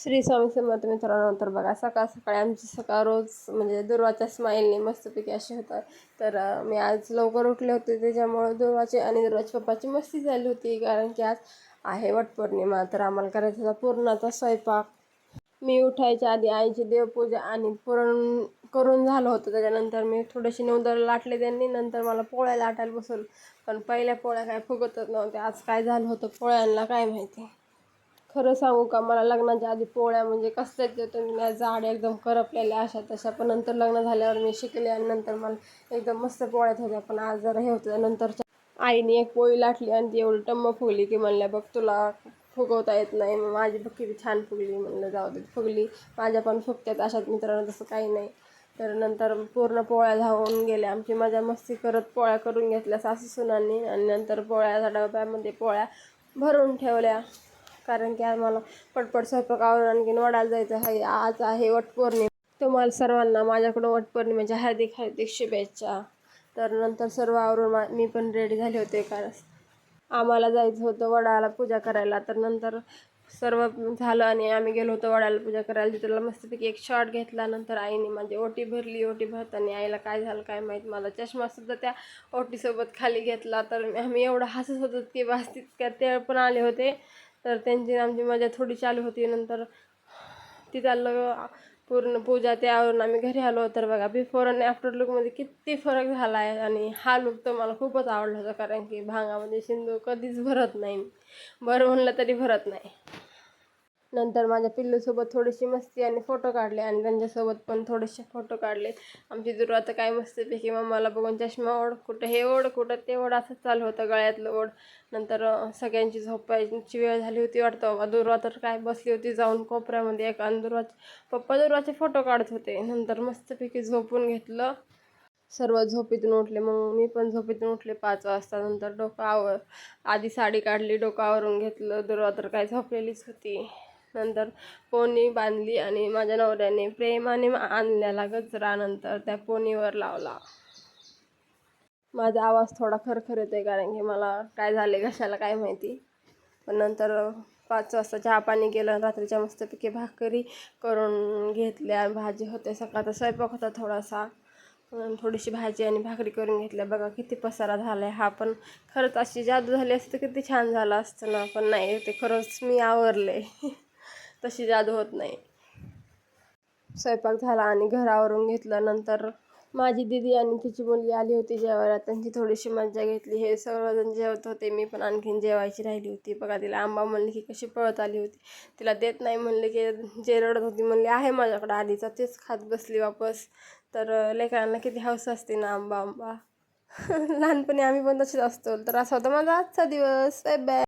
श्री स्वामी समर्थ मित्रांनो तर बघा सकाळ सकाळी आमची सकाळ रोज म्हणजे दुर्वाच्या स्माईलने मस्तपैकी अशी होतं. तर मी आज लवकर उठले होते त्याच्यामुळं दुर्वाचे आणि दुर्वाच्या पप्पाची मस्ती झाली होती कारण की आज आहे वटपौर्णिमा तर आम्हाला करायचा होता पूर्णाचा स्वयंपाक. मी उठायच्या आधी आईची देवपूजा आणि पुरण करून झालं होतं त्याच्यानंतर मी थोडेसे नवदर लाटले त्यांनी नंतर मला पोळ्या लाटायला बसवलं. पण पहिल्या पोळ्या काय फुगतच नव्हत्या आज काय झालं होतं पोळ्यांना काय माहिती. खरं सांगू का मला लग्नाच्या आधी पोळ्या म्हणजे कसल्याच येतो मी झाड एकदम करपलेल्या अशा तशा. पण नंतर लग्न झाल्यावर मी शिकले आणि नंतर मला एकदम मस्त पोळ्यात होत्या पण आज जरा हे होतं. नंतरच्या आईने एक पोळी लाटली आणि ती एवढी टम्म फुगली की म्हणल्या बघ तुला फुगवता येत नाही. मग माझी बघ किती छान फुगली. म्हणलं जाऊ दे फुगली. माझ्या पण फुगत्यात अशात मित्रांनो तसं काही नाही. तर नंतर पूर्ण पोळ्या धावून गेल्या. आमची मजा मस्ती करत पोळ्या करून घेतल्या सासू सुनांनी आणि नंतर पोळ्याच्या डब्यामध्ये पोळ्या भरून ठेवल्या. कारण की आम्हाला पटपट स्वयंपाकावरून आणखीन वडायला जायचं आहे. आज आहे वटपौर्णिमा. तुम्हाला सर्वांना माझ्याकडून वटपौर्णिमेच्या हार्दिक हार्दिक शुभेच्छा. तर नंतर सर्व आवरून मा मी पण रेडी झाले होते कारण आम्हाला जायचं होतं वडाला पूजा करायला. तर नंतर सर्व झालं आणि आम्ही गेलो होतो वडाला पूजा करायला. तिथला मस्तपैकी एक शॉट घेतला. नंतर आईने माझी ओटी भरली. ओटी भरताना आईला काय झालं काय माहीत? मला चष्मासुद्धा त्या ओटीसोबत खाली घेतला. तर आम्ही एवढं हसत होतो की बस तितक्या ते पण आले होते. तर त्यांची आमची मजा थोडी चालू होती. नंतर ती चाललं पूर्ण पूजा त्यावरून आम्ही घरी आलो. तर बघा बिफोर आणि आफ्टर लुकमध्ये किती फरक झाला आहे आणि हा लुक तर मला खूपच आवडला होता कारण की भांगामध्ये शिंदू कधीच भरत नाही. बरं म्हणलं तरी भरत नाही. नंतर माझ्या पिल्लूसोबत थोडीशी मस्ती आणि फोटो काढले आणि त्यांच्यासोबत पण थोडेसे फोटो काढले. आमची दुरू तर काय मस्तीपैकी मम्माला बघून चष्मा ओढ कुठं हे ओढ कुठं ते ओढ असंच चालू होतं गळ्यातलं ओढ. नंतर सगळ्यांची झोपायची वेळ झाली होती वाटतं. बाबा दुर्वा तर काय बसली होती जाऊन कोपऱ्यामध्ये एका आणि दुर्वाचे पप्पा दुर्वाचे फोटो काढत होते. नंतर मस्तपैकी झोपून घेतलं. सर्व झोपेतून उठले. मग मी पण झोपेतून उठले पाच वाजता. नंतर डोकं आधी साडी काढली डोकं आवरून घेतलं. दुर्वा तर काय झोपलेलीच होती. नंतर पोनी बांधली आणि माझ्या नवऱ्याने प्रेमाने आणलेला गजरा नंतर त्या पोनीवर लावला. माझा आवाज थोडा खरखर आहे कारण की मला काय झाले कशाला काय माहिती. पण नंतर पाच वाजता चहा पाणी केलं रात्रीच्या मस्तपैकी भाकरी करून घेतल्या भाजी होते सकाळचा स्वयंपाक होता थोडासा. थोडीशी भाजी आणि भाकरी करून घेतल्या. बघा किती पसारा झाला आहे हा पण खरंच अशी जादू झाली असते किती छान झालं असतं ना. पण नाही ते खरंच मी आवरले. तशी जादू होत नाही. स्वयंपाक झाला आणि घरावरून घेतलं नंतर माझी दिदी आणि तिची मुलगी आली होती जेवायला. त्यांची थोडीशी मज्जा घेतली. हे सर्वजण जेवत होते. मी पण आणखीन जेवायची राहिली होती. बघा तिला आंबा म्हणली की कशी पळत आली होती. तिला देत नाही म्हणले की जे रडत होती म्हणली आहे माझ्याकडे आधीचा. तेच खात बसली वापस. तर लेकरांना किती हौस असते ना आंबा आंबा. लहानपणी आम्ही पण तसेच असतो. तर असा होता माझा आजचा दिवस. Bye bye